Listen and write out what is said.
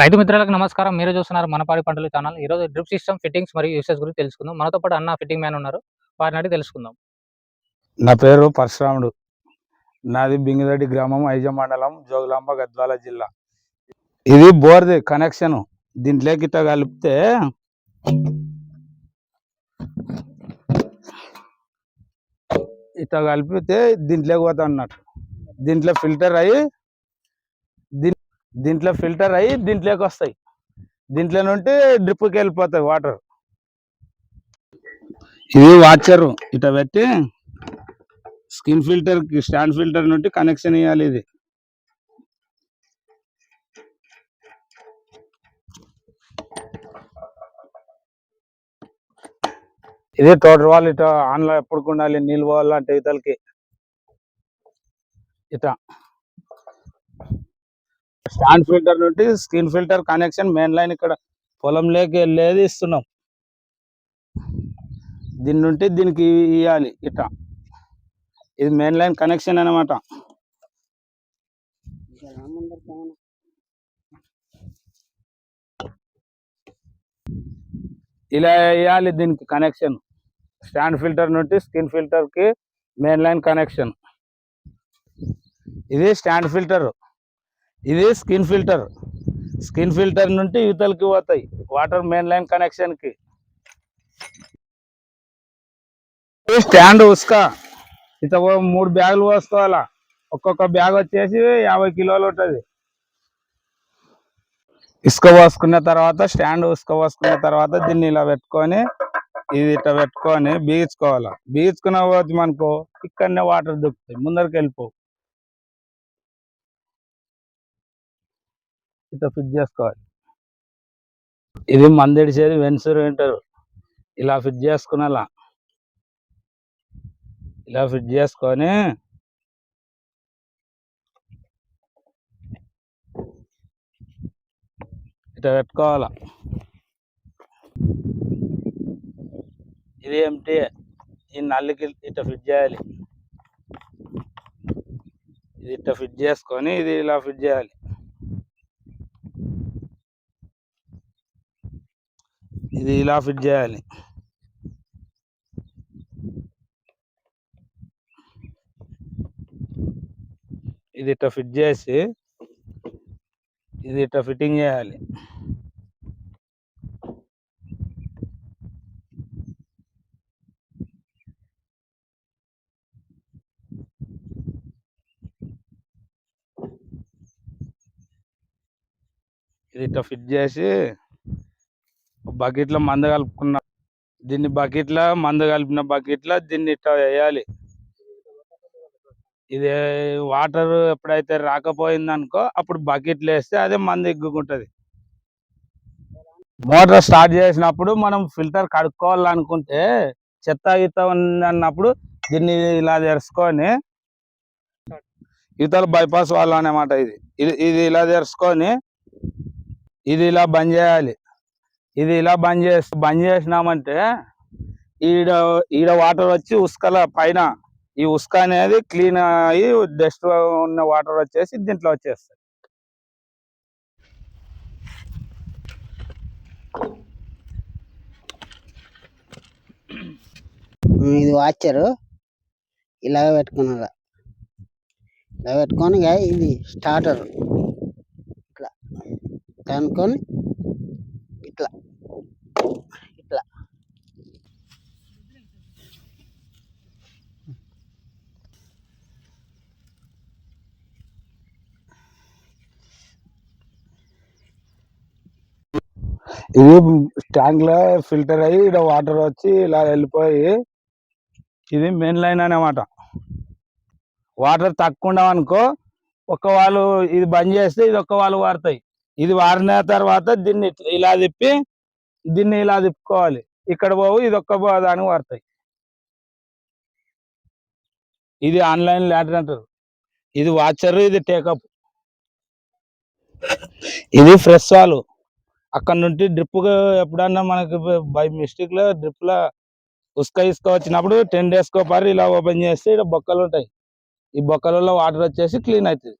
రైతు మిత్రులకు నమస్కారం. మీరు చూస్తున్నారు మనపాడి పంటల ఛానల్. ఈ రోజు డ్రిప్ సిస్టమ్ ఫిట్టింగ్స్ మరియు యూసెస్ గురించి తెలుసుకుందాం. మనతో పాటు అన్న ఫిట్టింగ్ మ్యాన్ ఉన్నారు. వారిని అడిగి తెలుసుకుందాం. నా పేరు పరశురాముడు. నాది బింగిరెడ్డి గ్రామం ఐజ మండలం జోగులాంబ గద్వాల జిల్లా. ఇది బోర్ది కనెక్షన్. దీంట్లోకి ఇట్లా కలిపితే ఇట్లా కలిపితే దీంట్లోకి పోతా అన్నట్టు. దీంట్లో ఫిల్టర్ అయ్యి దీంట్లో ఫిల్టర్ అయ్యి దీంట్లోకి వస్తాయి. దీంట్లో నుండి డ్రిప్కి వెళ్ళిపోతాయి వాటర్. ఇది వాచరు. ఇట పెట్టి స్కిన్ ఫిల్టర్కి స్టాండ్ ఫిల్టర్ నుండి కనెక్షన్ ఇవ్వాలి ఇది. ఇది టోటర్ వాళ్ళు ఇట ఆన్లో ఎప్పుడు ఉండాలి నీళ్ళు పోవాలంటే ఇతలకి. ఇట. స్టాండ్ ఫిల్టర్ నుండి screen filter connection main line ఇక్కడ పొలంలోకి వెళ్ళేది ఇస్తున్నాం. దీని నుండి దీనికి ఇవ్వాలి ఇట్లా ఇది మెయిన్ లైన్ కనెక్షన్ అన్నమాట. ఇలా వేయాలి దీనికి కనెక్షన్. స్టాండ్ ఫిల్టర్ నుండి స్కిన్ ఫిల్టర్కి మెయిన్ లైన్ కనెక్షన్. ఇది స్టాండ్ ఫిల్టర్. ఇది స్కిన్ ఫిల్టర్. స్కిన్ ఫిల్టర్ నుండి యువతలకి పోతాయి. వాటర్ మెయిన్ లైన్ కనెక్షన్కి స్టాండ్ ఉసుక. ఇత మూడు బ్యాగులు పోసుకోవాలా? ఒక్కొక్క బ్యాగ్ వచ్చేసి యాభై కిలోలు ఉంటుంది. ఇసుక పోసుకున్న తర్వాత స్టాండ్ ఉసుక పోసుకున్న తర్వాత దీన్ని ఇలా పెట్టుకొని ఇది ఇట్లా పెట్టుకొని బీగించుకోవాలా? బీగించుకున్న పోతే మనకు ఇక్కడనే వాటర్ దొరుకుతాయి. ముందరికి వెళ్ళిపోవు ఇట్లా ఫిట్ చేసుకోవాలి. ఇది మందిడిచేది వెన్సూరు వింటారు. ఇలా ఫిట్ చేసుకునేలా. ఇలా ఫిట్ చేసుకొని ఇట్లా పెట్టుకోవాలా. ఇది ఏమిటి ఈ నల్లికి ఇట్లా ఫిట్ చేయాలి. ఇది ఇట్లా ఫిట్ చేసుకొని ఇది ఇలా ఫిట్ చేయాలి. ఇది ఇలా ఫిట్ చేయాలి. ఇది ఇట్లా ఫిట్ చేసి ఇది ఇట్లా ఫిట్టింగ్ చేయాలి. ఇది ఇట్లా ఫిట్ చేసి బకెట్లో మందు కలుపుకున్న దీన్ని బకెట్లో మందు కలిపిన బకెట్లో దీన్ని ఇట్లా వేయాలి. ఇది వాటర్ ఎప్పుడైతే రాకపోయింది అనుకో అప్పుడు బకెట్లు వేస్తే అదే మందు ఎగ్గుకుంటది. మోటార్ స్టార్ట్ చేసినప్పుడు మనం ఫిల్టర్ కడుక్కోవాలనుకుంటే చెత్త ఈత ఉంది అన్నప్పుడు దీన్ని ఇలా తెరుచుకొని ఈతలు బైపాస్ వాళ్ళు అనమాట ఇది ఇది ఇలా తెరుచుకొని ఇది ఇలా బంద్ చేయాలి. ఇది ఇలా బంద్ చేసి బంద్ చేసినామంటే ఈడ ఈడ వాటర్ వచ్చి ఉస్కల పైన ఈ ఉస్క అనేది క్లీన్ అయ్యి డస్ట్ ఉన్న వాటర్ వచ్చేసి దీంట్లో వచ్చేస్తుంది ఇది వాచరు. ఇలాగ పెట్టుకున్నారా? ఇలా పెట్టుకొని ఇది స్టార్టర్. ఇట్లా కనుక్కొని ఇట్లా ఇట్లా ఇది ట్యాంక్లో ఫిల్టర్ అయ్యి ఇక్కడ వాటర్ వచ్చి ఇలా వెళ్ళిపోయి ఇది మెయిన్ లైన్ అన్నమాట. వాటర్ తక్కువ ఉండవనుకో ఒక్క వాళ్ళు ఇది బంద్ చేస్తే ఇది ఒక్క వాళ్ళు వాడతాయి. ఇది వారిన తర్వాత దీన్ని ఇలా తిప్పి దీన్ని ఇలా తిప్పుకోవాలి. ఇక్కడ పోవు ఇది ఒక్క పో- దానికి వాడతాయి. ఇది ఆన్లైన్ ల్యాటర్ అంటారు. ఇది వాచర్ ఇది టేకప్. ఇది ఫ్రెష్ వాళ్ళు అక్కడ నుండి డ్రిప్ ఎప్పుడన్నా మనకి బై మిస్టేక్లో డ్రిప్లో ఉసుక ఇసుక వచ్చినప్పుడు టెన్ డేస్కో పారి ఇలా ఓపెన్ చేస్తే ఇక్కడ బొక్కలు ఉంటాయి. ఈ బొక్కలలో వాటర్ వచ్చేసి క్లీన్ అవుతుంది.